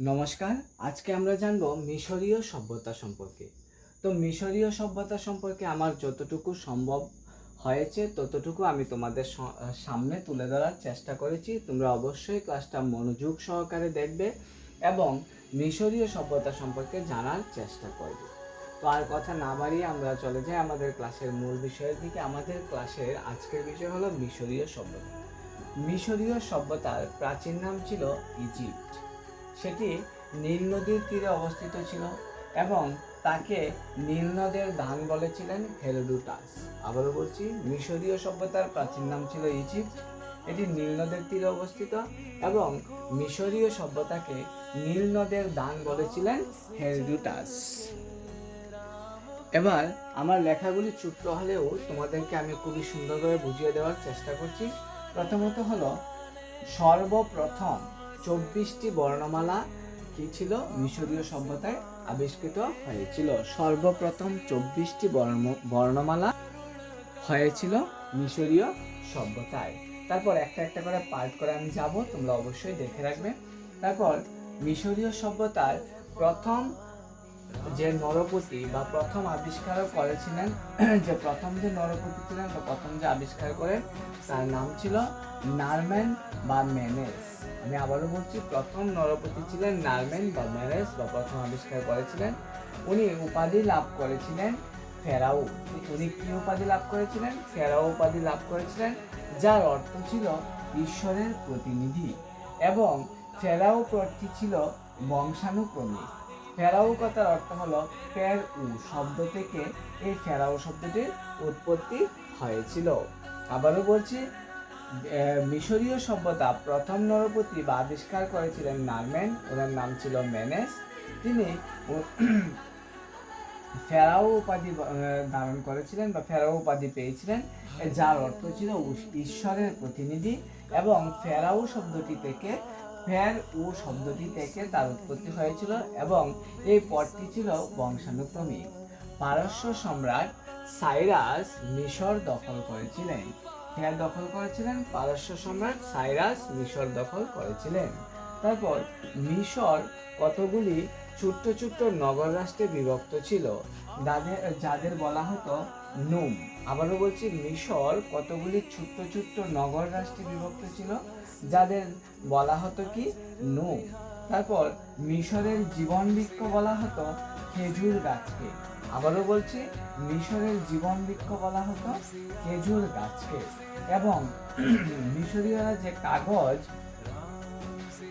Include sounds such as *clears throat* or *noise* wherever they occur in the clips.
নমস্কার, আজকে আমরা জানব মিশরীয় সভ্যতা সম্পর্কে। তো মিশরীয় সভ্যতা সম্পর্কে আমার যতটুকু সম্ভব হয়েছে, ততটুকু আমি তোমাদের সামনে তুলে ধরার চেষ্টা করেছি। তোমরা অবশ্যই ক্লাসটা মনোযোগ সহকারে দেখবে এবং মিশরীয় সভ্যতা সম্পর্কে জানার চেষ্টা করবে। তো আর কথা না বাড়িয়ে আমরা চলে যাই আমাদের ক্লাসের মূল বিষয়ের দিকে। আমাদের ক্লাসের আজকের বিষয় হলো মিশরীয় সভ্যতা। মিশরীয় সভ্যতার প্রাচীন নাম ছিল ইজিপ্ট। সেটি নীল নদীর তীরে অবস্থিত ছিল এবং তাকে নীল নদের ধান বলেছিলেন হেরোডুটাস আবারও বলছি, মিশরীয় সভ্যতার প্রাচীন নাম ছিল ইজিপ্ট। এটি নীল নদের তীরে অবস্থিত এবং মিশরীয় সভ্যতাকে নীল নদের দান বলেছিলেন হেরোডুটাস এবার আমার লেখাগুলি ছোট্ট হলেও তোমাদেরকে আমি খুবই সুন্দরভাবে বুঝিয়ে দেওয়ার চেষ্টা করছি। প্রথমত হলো, সর্বপ্রথম চব্বিশটি বর্ণমালা কি ছিল? মিশরীয় সভ্যতায় আবিষ্কৃত হয়েছিল। সর্বপ্রথম চব্বিশটি বর্ণ, বর্ণমালা হয়েছিল মিশরীয় সভ্যতায়। তারপর একটা একটা করে পার্ট করে আমি যাব, তোমরা অবশ্যই দেখে রাখবে। তারপর মিশরীয় সভ্যতার প্রথম যে নরপতি বা প্রথম আবিষ্কার করেছিলেন *clears throat* যে প্রথম যে নরপতি ছিলেন বা প্রথম যে আবিষ্কার করেন তার নাম ছিল নারম্যান বা মেনেস। আমি আবারও বলছি, প্রথম নরপতি ছিলেন নারম্যান বা মেনেস বা প্রথম আবিষ্কার করেছিলেন। উনি উপাধি লাভ করেছিলেন ফেরাও। উনি কি উপাধি লাভ করেছিলেন? ফেরাও উপাধি লাভ করেছিলেন, যার অর্থ ছিল ঈশ্বরের প্রতিনিধি এবং ফেরাও পদটি ছিল বংশানুক্রমিক ফেরাও কথার অর্থ হলো ফের উ শব্দ থেকে এই ফেরাও শব্দটির উৎপত্তি হয়েছিল। আবারও বলছি মিশরীয় সভ্যতা প্রথম নরপতি বা আবিষ্কার করেছিলেন নারম্যান। ওনার নাম ছিল মেনেস। তিনি ফেরাও উপাধি ধারণ করেছিলেন বা ফেরাও উপাধি পেয়েছিলেন, যার অর্থ ছিল ঈশ্বরের প্রতিনিধি এবং ফেরাও শব্দটি থেকে, ফের ও শব্দটি থেকে তার উৎপত্তি হয়েছিল এবং এই পদটি ছিল বংশানুক্রমিক। পারস্য সম্রাট সাইরাস মিশর দখল করেছিলেন। ফের দখল করেছিলেন, পারস্য সম্রাট সাইরাস মিশর দখল করেছিলেন। তারপর মিশর কতগুলি ছোট্ট ছোট্ট নগর রাষ্ট্রে বিভক্ত ছিল? যাদের যাদের বলা হতো নুম। আবারও বলছি, মিশর কতগুলি ছোট্ট ছোট্ট নগর রাষ্ট্রে বিভক্ত ছিল? যাদের বলা হতো কি? নুম। তারপর মিশরের জীবন বৃক্ষ বলা হতো খেজুর গাছকে। আবারও বলছি, মিশরের জীবন বৃক্ষ বলা হতো খেজুর গাছকে এবং *clears throat* মিশরীয়রা যে কাগজ,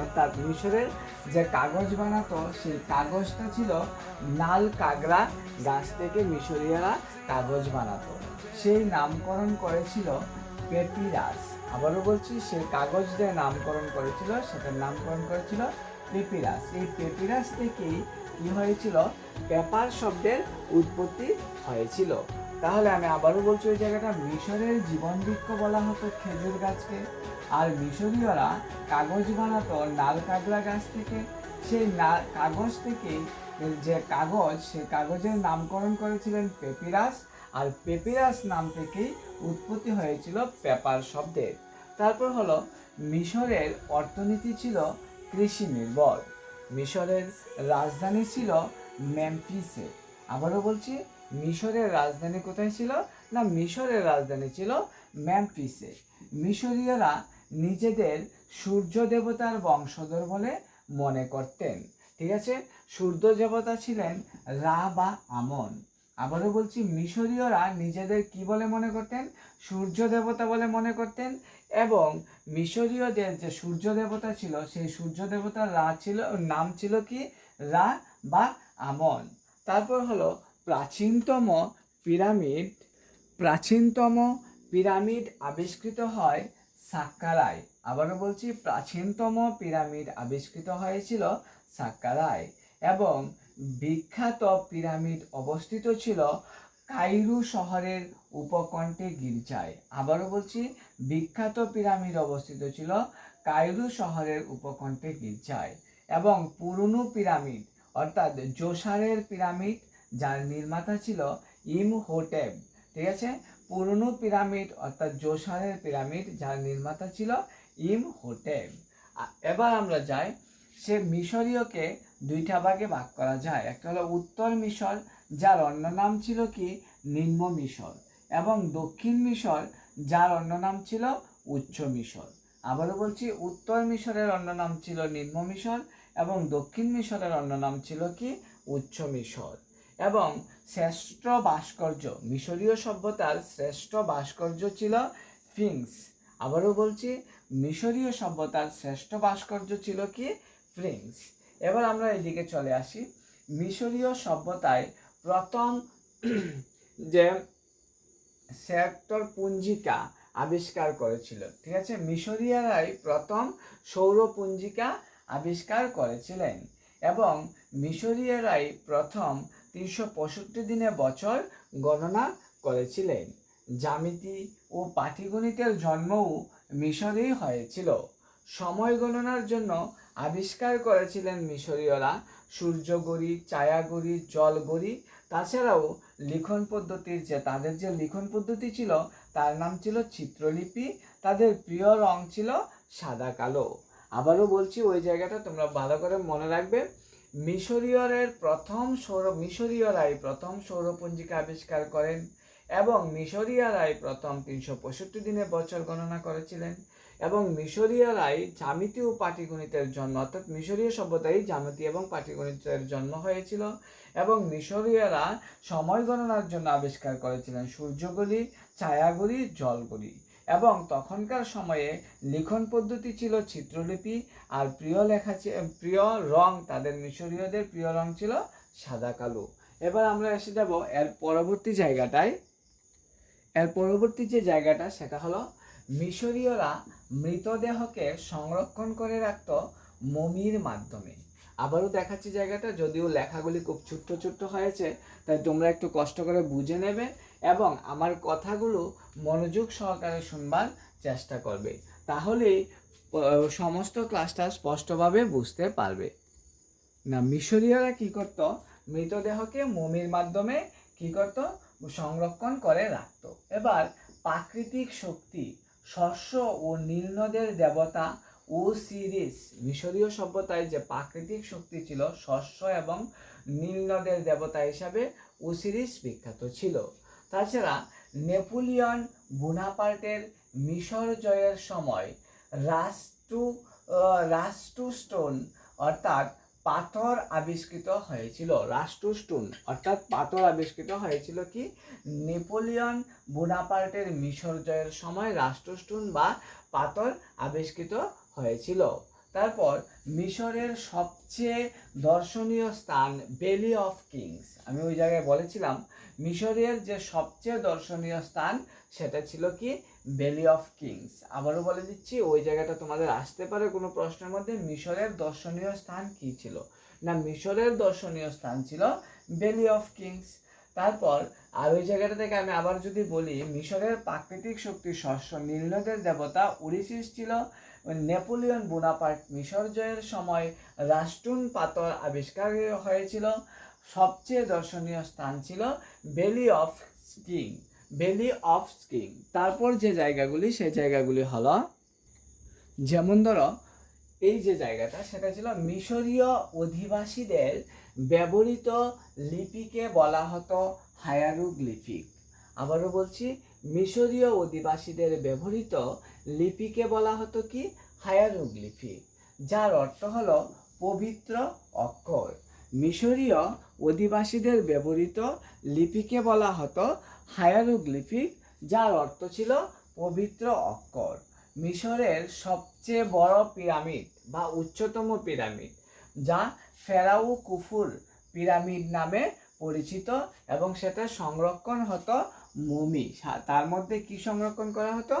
অর্থাৎ মিশরের যে কাগজ বানাতো, সেই কাগজটা ছিল নাল কাগড়া গাছ থেকে মিশরীয়রা কাগজ বানাতো। সেই নামকরণ করেছিল পেপিরাস। আবারও বলছি, সে কাগজ দিয়ে নামকরণ করেছিল, সেটার নামকরণ করেছিল পেপিরাস। এই পেপিরাস থেকেই কি হয়েছিল পেপার শব্দের উৎপত্তি হয়েছিল। তাহলে আমি আবারও বলছি ওই জায়গাটা, মিশরের জীবন বৃক্ষ বলা হতো খেজুর গাছকে। আর মিশরীয়রা কাগজ বানাতো নাল কাগড়া গাছ থেকে। সেই না, কাগজ থেকে যে কাগজ সে কাগজের নামকরণ করেছিলেন পেপিরাস। আর পেপিরাস নাম থেকেই উৎপত্তি হয়েছিল পেপার শব্দের। তারপর হলো, মিশরের অর্থনীতি ছিল কৃষি নির্ভর। মিশরের রাজধানী ছিল মেমফিসে। আবারও বলছি, মিশরের রাজধানী কোথায় ছিল? না, মিশরের রাজধানী ছিল ম্যামফিসে মিশরীয়রা নিজেদের সূর্য দেবতার বংশধর বলে মনে করতেন। ঠিক আছে? সূর্য দেবতা ছিলেন রা বা আমন। আবারও বলছি, মিশরীয়রা নিজেদের কি বলে মনে করতেন? সূর্য দেবতা বলে মনে করতেন এবং মিশরীয়দের যে সূর্য দেবতা ছিল, সেই সূর্য দেবতার রা ছিল, নাম ছিল কি? রা বা আমন। তারপর হলো প্রাচীনতম পিরামিড। প্রাচীনতম পিরামিড আবিষ্কৃত হয় সাক্কারায়। আবারও বলছি, প্রাচীনতম পিরামিড আবিষ্কৃত হয়েছিল সাক্কারায় এবং বিখ্যাত পিরামিড অবস্থিত ছিল কাইরু শহরের উপকণ্ঠে গির্জায়। আবারও বলছি, বিখ্যাত পিরামিড অবস্থিত ছিল কাইরু শহরের উপকণ্ঠে গির্জায় এবং পুরনো পিরামিড, অর্থাৎ জোসারের পিরামিড, যার নির্মাতা ছিল ইমহোটেব ঠিক আছে? পুরনো পিরামিড, অর্থাৎ জোসারের পিরামিড, যার নির্মাতা ছিল ইমহোটেব আ- এবার আমরা যাই সে মিশরীয়কে দুইটা ভাগে ভাগ করা যায়। একটা হলো উত্তর মিশর, যার অন্য নাম ছিল কি? নিম্ন মিশর। এবং দক্ষিণ মিশর, যার অন্য নাম ছিল উচ্চ মিশর। আবারও বলছি, উত্তর মিশরের অন্য নাম ছিল নিম্ন মিশর এবং দক্ষিণ মিশরের অন্য নাম ছিল কি? উচ্চ মিশর। এবং শ্রেষ্ঠ ভাস্কর্য, মিশরীয় সভ্যতার শ্রেষ্ঠ ভাস্কর্য ছিল ফিংস আবারও বলছি, মিশরীয় সভ্যতার শ্রেষ্ঠ ভাস্কর্য ছিল কি? ফ্রিংস এবার আমরা এদিকে চলে আসি। মিশরীয় সভ্যতায় প্রথম *clears throat* যে সেক্টর পুঞ্জিকা আবিষ্কার করেছিল, ঠিক আছে? মিশরীয়রাই প্রথম সৌর পুঞ্জিকা আবিষ্কার করেছিলেন এবং মিশরীয়রাই প্রথম তিনশো পঁয়ষট্টি দিনে বছর গণনা করেছিলেন। জ্যামিতি ও পাটিগণিতের জন্মও মিশরেই হয়েছিল। সময় গণনার জন্য আবিষ্কার করেছিলেন মিশরীয়রা। সূর্যগড়ি, ছায়াগড়ি, জলগড়ি। তাছাড়াও লিখন পদ্ধতির যে, তাদের যে লিখন পদ্ধতি ছিল, তার নাম ছিল চিত্রলিপি। তাদের প্রিয় রং ছিল সাদা কালো। আবারও বলছি, ওই জায়গাটা তোমরা ভালো করে মনে রাখবে। মিশরীয়রের প্রথম সৌর, মিশরীয়রাই প্রথম সৌরপঞ্জিকা আবিষ্কার করেন এবং মিশরীয়রাই প্রথম তিনশো পঁয়ষট্টি দিনে বছর গণনা করেছিলেন। এবং মিশরীয়রাই জ্যামিতি ও পাটিগণিতের জন্য, অর্থাৎ মিশরীয় সভ্যতাই জ্যামিতি এবং পাটিগণিতের জন্ম হয়েছিল এবং মিশরীয়রা সময় গণনার জন্য আবিষ্কার করেছিলেন সূর্যগুলি, ছায়াগুলি, জলগুলি এবং তখনকার সময়ে লিখন পদ্ধতি ছিল চিত্রলিপি আর প্রিয় লেখা প্রিয় রং তাদের মিশরীয়দের প্রিয় রং ছিল সাদা কালো। এবার আমরা এসে যাব এর পরবর্তী জায়গাটায়। এর পরবর্তী যে জায়গাটা সেটা হলো মিশরীয়রা মৃতদেহকে সংরক্ষণ করে রাখত মমির মাধ্যমে। আবারও দেখাচ্ছি জায়গাটা, যদিও লেখাগুলি খুব ছোট্ট ছোট্ট হয়েছে, তাই তোমরা একটু কষ্ট করে বুঝে নেবে এবং আমার কথাগুলো মনোযোগ সহকারে শুনবার চেষ্টা করবে। তাহলেই সমস্ত ক্লাসটা স্পষ্টভাবে বুঝতে পারবে। না, মিশরীয়রা কি করত? মৃতদেহকে মমির মাধ্যমে কি করত? সংরক্ষণ করে রাখত। এবার প্রাকৃতিক শক্তি শস্য ও নীলনদের দেবতা ও সিরিস মিশরীয় সভ্যতায় যে প্রাকৃতিক শক্তি ছিল শস্য এবং নীলনদের দেবতা হিসাবে ওসিরিস বিখ্যাত ছিল। তাছাড়া নেপোলিয়ন বোনাপার্টের মিশর জয়ের সময় রাষ্ট্রু আহ, রাষ্ট্রু স্টোন অর্থাৎ পাথর আবিষ্কৃত হয়েছিল রাষ্ট্রু স্টোন অর্থাৎ পাথর আবিষ্কৃত হয়েছিল কি? নেপোলিয়ন বোনাপার্টের মিশর জয়ের সময় রাষ্ট্রু স্টোন বা পাথর আবিষ্কৃত হয়েছিল। তারপর মিশরের সবচেয়ে দর্শনীয় স্থান বেলি অফ কিংস। আমি ওই জায়গায় বলেছিলাম, মিশরের যে সবচেয়ে দর্শনীয় স্থান সেটা ছিল কি? বেলি অফ কিংস আবারও বলে দিচ্ছি, ওই জায়গাটা তোমাদের আসতে পারে কোনো প্রশ্নের মধ্যে। মিশরের দর্শনীয় স্থান কি ছিল? না, মিশরের দর্শনীয় স্থান ছিল বেলি অফ কিংস তারপর, আর ওই জায়গাটা থেকে আমি আবার যদি বলি, মিশরের প্রাকৃতিক শক্তি শস্য নীলনদের দেবতা উড়িসিস ছিল। নেপোলিয়ন বোনাপার্ট মিশর জয়ের সময় রাষ্ট্রুন পাতর আবিষ্কার হয়েছিল। সবচেয়ে দর্শনীয় স্থান ছিল valley of skiing valley of skiing তারপর যে জায়গাগুলি, সেই জায়গাগুলি হলো, যেমন ধরো, এই যে জায়গাটা, সেটা ছিল মিশরীয় অধিবাসীদের ব্যবহৃত লিপিকে বলা হতো হায়ারুগ হায়ারুগ্লিফিক আবারও বলছি, মিশরীয় অধিবাসীদের ব্যবহৃত লিপিকে বলা হতো কি? হায়ারুগ হায়ারুগ্লিফিক যার অর্থ হলো পবিত্র অক্ষর। মিশরীয় অধিবাসীদের ব্যবহৃত লিপিকে বলা হতো হায়ারুগ্লিফিক, যার অর্থ ছিল পবিত্র অক্ষর। মিশরের সবচেয়ে বড় পিরামিড বা উচ্চতম পিরামিড, যা ফেরাউ কুফুর পিরামিড নামে পরিচিত এবং সেটা সংরক্ষণ হতো মমি। তার মধ্যে কি সংরক্ষণ করা হতো?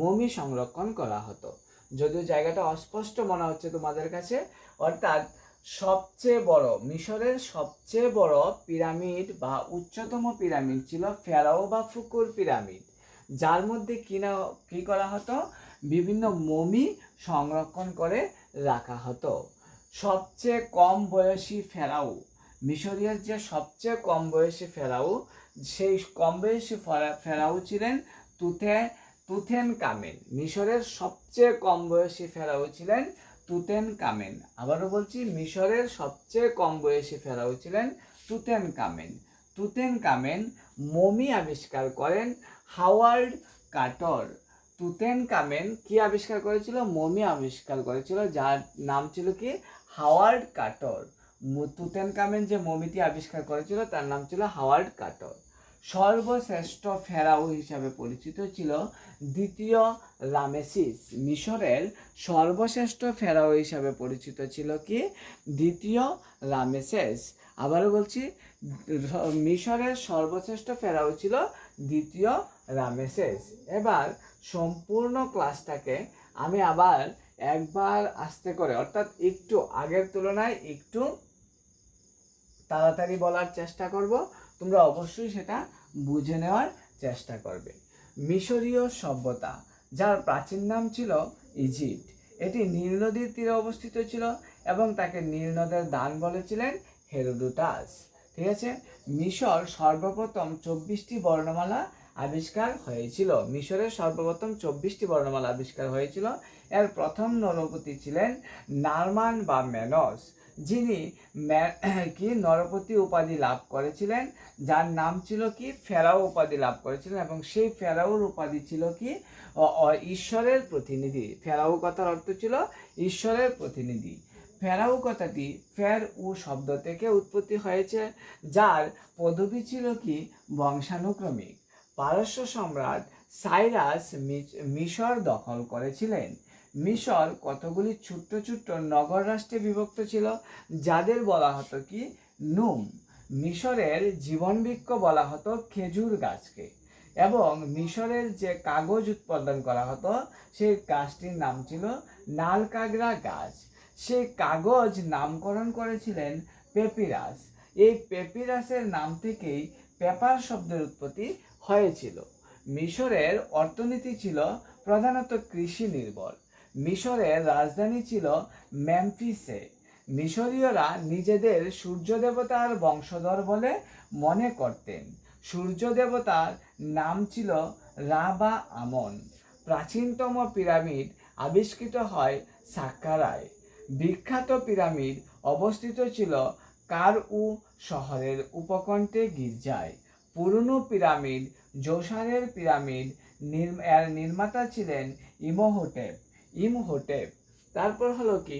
মমি সংরক্ষণ করা হতো। যদিও জায়গাটা অস্পষ্ট মনে হচ্ছে তোমাদের কাছে, অর্থাৎ সবচেয়ে বড়, মিশরের সবচেয়ে বড় পিরামিড বা উচ্চতম পিরামিড ছিল ফেরাও বা ফুকুর পিরামিড। যার মধ্যে কি না, কি করা হতো? বিভিন্ন মমি সংরক্ষণ করে রাখা হতো। সবচেয়ে কম বয়সী ফেরাও মিশরীয় যে সবচেয়ে কম বয়সী ফেরাও, সেই কম বয়সী ফেরা- ফেরাও ছিলেন তুথে তুথেন কামেন মিশরের সবচেয়ে কম বয়সী ফেরাও ছিলেন তুতেন কামেন আবারও বলছি, মিশরের সবচেয়ে কম বয়সী ফেরাও ছিলেন Tutankhamun Tutankhamun mummy আবিষ্কার করেন হাওয়ার্ড কাটর। তুতেন কামেন কি আবিষ্কার করেছিল? মমি আবিষ্কার করেছিল, যার নাম ছিল কি? হাওয়ার্ড কাটর। তুতেন কামেন যে মমিটি আবিষ্কার করেছিল, তার নাম ছিল হাওয়ার্ড কাটর। সর্বশ্রেষ্ঠ ফেরাও হিসাবে পরিচিত ছিল দ্বিতীয় রামেসিস। মিশরের সর্বশ্রেষ্ঠ ফেরাও হিসাবে পরিচিত ছিল কি? দ্বিতীয় রামেসেস। আবারও বলছি, মিশরের সর্বশ্রেষ্ঠ ফেরাও ছিল দ্বিতীয় রামেসেস। এবার সম্পূর্ণ ক্লাসটাকে আমি আবার একবার আস্তে করে, অর্থাৎ একটু আগের তুলনায় একটু তাড়াতাড়ি বলার চেষ্টা করব। তোমরা অবশ্যই সেটা বুঝে নেওয়ার চেষ্টা করবে। মিশরীয় সভ্যতা, যার প্রাচীন নাম ছিল ইজিপ্ট, এটি নীল নদীর তীরে অবস্থিত ছিল এবং তাকে নীল নদের দান বলেছিলেন হেরোডোটাস ঠিক আছে? মিশর সর্বপ্রথম চব্বিশটি বর্ণমালা আবিষ্কার হয়েছিল। মিশরের সর্বপ্রথম চব্বিশটি বর্ণমালা আবিষ্কার হয়েছিল। এর প্রথম নরপতি ছিলেন নারমান বা মেনস। যিনি *clears throat* কি নরপতি উপাধি লাভ করেছিলেন, যার নাম ছিল কি? ফেরাও উপাধি লাভ করেছিলেন এবং সেই ফেরাউর উপাধি ছিল কি? ঈশ্বরের প্রতিনিধি। ফেরাউ কথার অর্থ ছিল ঈশ্বরের প্রতিনিধি। ফেরাউ কথাটি ফের উ শব্দ থেকে উৎপত্তি হয়েছে, যার পদবি ছিল কি? বংশানুক্রমিক। পারস্য সম্রাট সাইরাস মিশর দখল করেছিলেন। মিশর কতগুলি ছোট্ট ছোট্ট নগর রাষ্ট্রে বিভক্ত ছিল যাদের বলা হতো কি? নুম। মিশরের জীবনবৃক্ষ বলা হতো খেজুর গাছকে। এবং মিশরের যে কাগজ উৎপাদন করা হতো, সেই গাছটির নাম ছিল নালকাগরা গাছ। সেই কাগজ নামকরণ করেছিলেন পেপিরাস। এই পেপিরাসের নাম থেকেই পেপার শব্দের উৎপত্তি হয়েছিল। মিশরের অর্থনীতি ছিল প্রধানত কৃষি নির্ভর। মিশরের রাজধানী ছিল ম্যামফিসে মিশরীয়রা নিজেদের সূর্য দেবতার বংশধর বলে মনে করতেন। সূর্য দেবতার নাম ছিল রাবা আমন। প্রাচীনতম পিরামিড আবিষ্কৃত হয় সাক্কারায়। বিখ্যাত পিরামিড অবস্থিত ছিল কার উ শহরের উপকণ্ঠে গির্জায়। পুরনো পিরামিড জোসারের পিরামিড এর নির্মাতা ছিলেন ইমোহোটেপ। ইমহোটেপ তারপর হলো কি,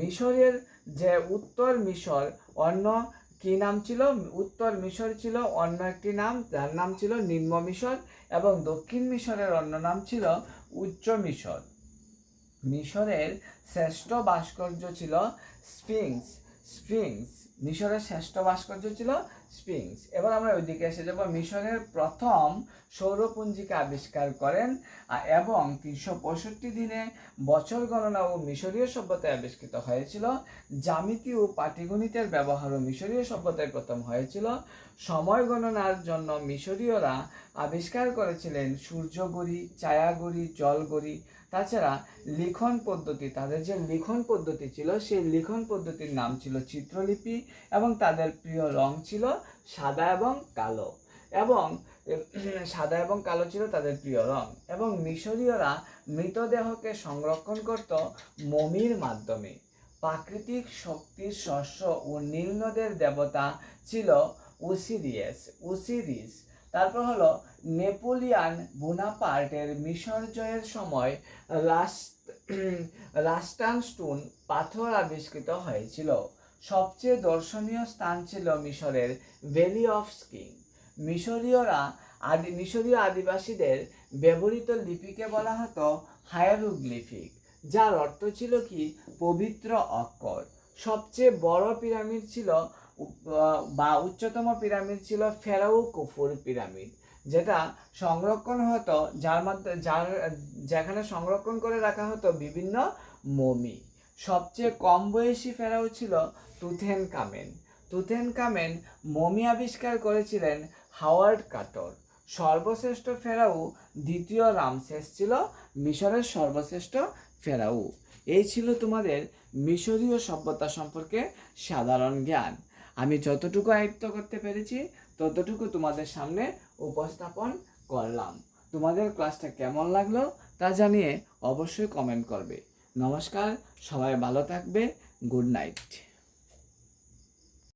মিশরের যে উত্তর মিশর, অন্য কি নাম ছিল? উত্তর মিশর ছিল, অন্য একটি নাম, যার নাম ছিল নিম্ন মিশর এবং দক্ষিণ মিশরের অন্য নাম ছিল উচ্চ মিশর। মিশরের শ্রেষ্ঠ ভাস্কর্য ছিল স্ফিংস। স্ফিংস, মিশরের শ্রেষ্ঠ ভাস্কর্য ছিল স্ফিংস এবার আমরা ওইদিকে এসে যাব। মিশরের প্রথম সৌরপুঞ্জিকা আবিষ্কার করেন এবং তিনশো পঁয়ষট্টি দিনে বছর গণনা ও মিশরীয় সভ্যতায় আবিষ্কৃত হয়েছিল। জ্যামিতি ও পাটিগণিতের ব্যবহারও মিশরীয় সভ্যতায় প্রথম হয়েছিল। সময় গণনার জন্য মিশরীয়রা আবিষ্কার করেছিলেন সূর্যগড়ি, ছায়াগড়ি, জলগড়ি তাছাড়া লিখন পদ্ধতি, তাদের যে লিখন পদ্ধতি ছিল, সেই লিখন পদ্ধতির নাম ছিল চিত্রলিপি এবং তাদের প্রিয় রং ছিল সাদা এবং কালো। এবং সাদা এবং কালো ছিল তাদের প্রিয় রং। এবং মিশরীয়রা মৃতদেহকে সংরক্ষণ করত মমির মাধ্যমে। প্রাকৃতিক শক্তির শস্য ও নীল নদের দেবতা ছিল উসিরিয়াস, উসিরিস। তারপর হলো নেপোলিয়ান বোনাপার্টের মিশর জয়ের সময় রাস্ট রাস্টান স্টোন পাথর আবিষ্কৃত হয়েছিল। সবচেয়ে দর্শনীয় স্থান ছিল মিশরের ভ্যালি অফ স্কিং। মিশরীয়রা আদি, মিশরীয় আদিবাসীদের ব্যবহৃত লিপিকে বলা হতো হায়ারুগ্লিফিক, যার অর্থ ছিল কি? পবিত্র অক্ষর। সবচেয়ে বড় পিরামিড ছিল বা উচ্চতম পিরামিড ছিল ফেরাও কুফুর পিরামিড, যেটা সংরক্ষণ হতো, যার মাধ্যমে যার, যেখানে সংরক্ষণ করে রাখা হতো বিভিন্ন মমি। সবচেয়ে কম বয়সী ফেরাও ছিল Tutankhamun Tutankhamun mummy আবিষ্কার করেছিলেন হাওয়ার্ড কাটর। সর্বশ্রেষ্ঠ ফেরাও দ্বিতীয় রামসেস ছিল মিশরের সর্বশ্রেষ্ঠ ফেরাও। এই ছিল তোমাদের মিশরীয় সভ্যতা সম্পর্কে সাধারণ জ্ঞান। আমি যতটুকু আয়ত্ত করতে পেরেছি, ততটুকু তোমাদের সামনে উপস্থাপন করলাম। তোমাদের ক্লাসটা কেমন লাগল তা জানিয়ে অবশ্যই কমেন্ট করবে। নমস্কার, সবাই ভালো থাকবে গুড নাইট